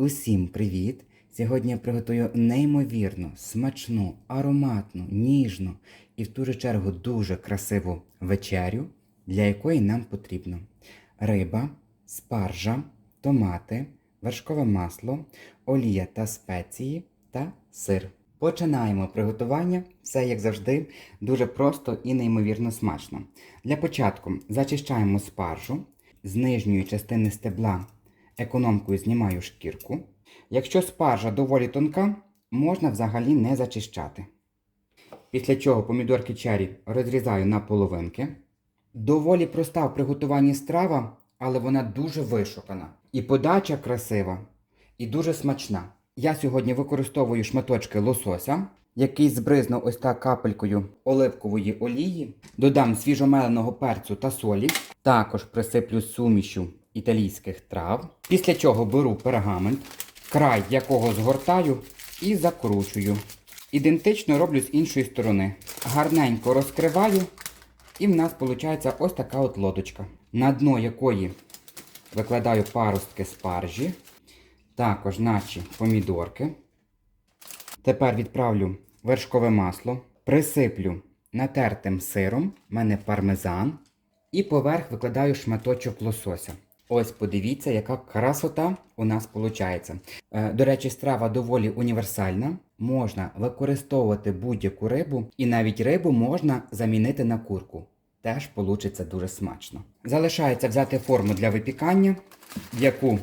Усім привіт! Сьогодні я приготую неймовірно смачну, ароматну, ніжну і в ту же чергу дуже красиву вечерю, для якої нам потрібно риба, спаржа, томати, вершкове масло, олія та спеції та сир. Починаємо приготування. Все як завжди дуже просто і неймовірно смачно. Для початку зачищаємо спаржу з нижньої частини стебла економкою знімаю шкірку. Якщо спаржа доволі тонка, можна взагалі не зачищати. Після чого помідорки чері розрізаю на половинки. Доволі проста в приготуванні страва, але вона дуже вишукана. І подача красива, і дуже смачна. Я сьогодні використовую шматочки лосося, який збризнув ось так капелькою оливкової олії, додам свіжомеленого перцю та солі, також присиплю сумішю італійських трав. Після чого беру пергамент, край якого згортаю і закручую. Ідентично роблю з іншої сторони. Гарненько розкриваю, і в нас виходить ось така от лодочка, на дно якої викладаю паростки спаржі, також наші помідорки. Тепер відправлю вершкове масло, присиплю натертим сиром, в мене пармезан, і поверх викладаю шматочок лосося. Ось подивіться, яка красота у нас виходить. До речі, страва доволі універсальна. Можна використовувати будь-яку рибу, і навіть рибу можна замінити на курку. Теж вийде дуже смачно. Залишається взяти форму для випікання, в яку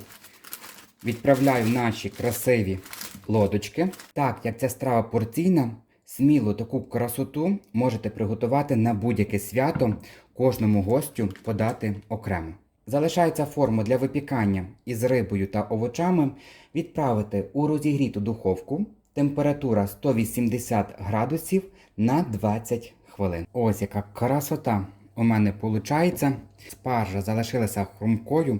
відправляю наші красиві лодочки. Так як ця страва порційна, сміло таку красоту можете приготувати на будь-яке свято, кожному гостю подати окремо. Залишається форму для випікання із рибою та овочами відправити у розігріту духовку. Температура 180 градусів на 20 хвилин. Ось яка красота у мене виходить. Спаржа залишилася хрумкою,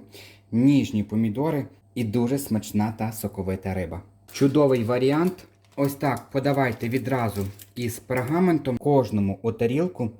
ніжні помідори і дуже смачна та соковита риба. Чудовий варіант. Ось так подавайте відразу із пергаментом кожному у тарілку.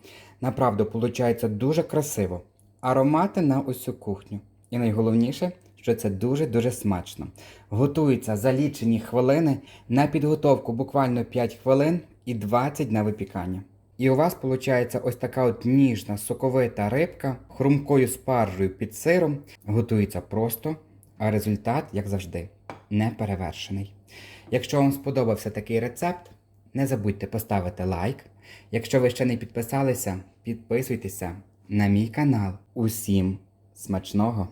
Направду, виходить дуже красиво. Аромати на усю кухню. І найголовніше, що це дуже-дуже смачно. Готується за лічені хвилини на підготовку буквально 5 хвилин і 20 на випікання. І у вас виходить ось така от ніжна соковита рибка хрумкою спаржею під сиром. Готується просто, а результат, як завжди, не перевершений. Якщо вам сподобався такий рецепт, не забудьте поставити лайк. Якщо ви ще не підписалися, підписуйтеся на мій канал. Усім смачного!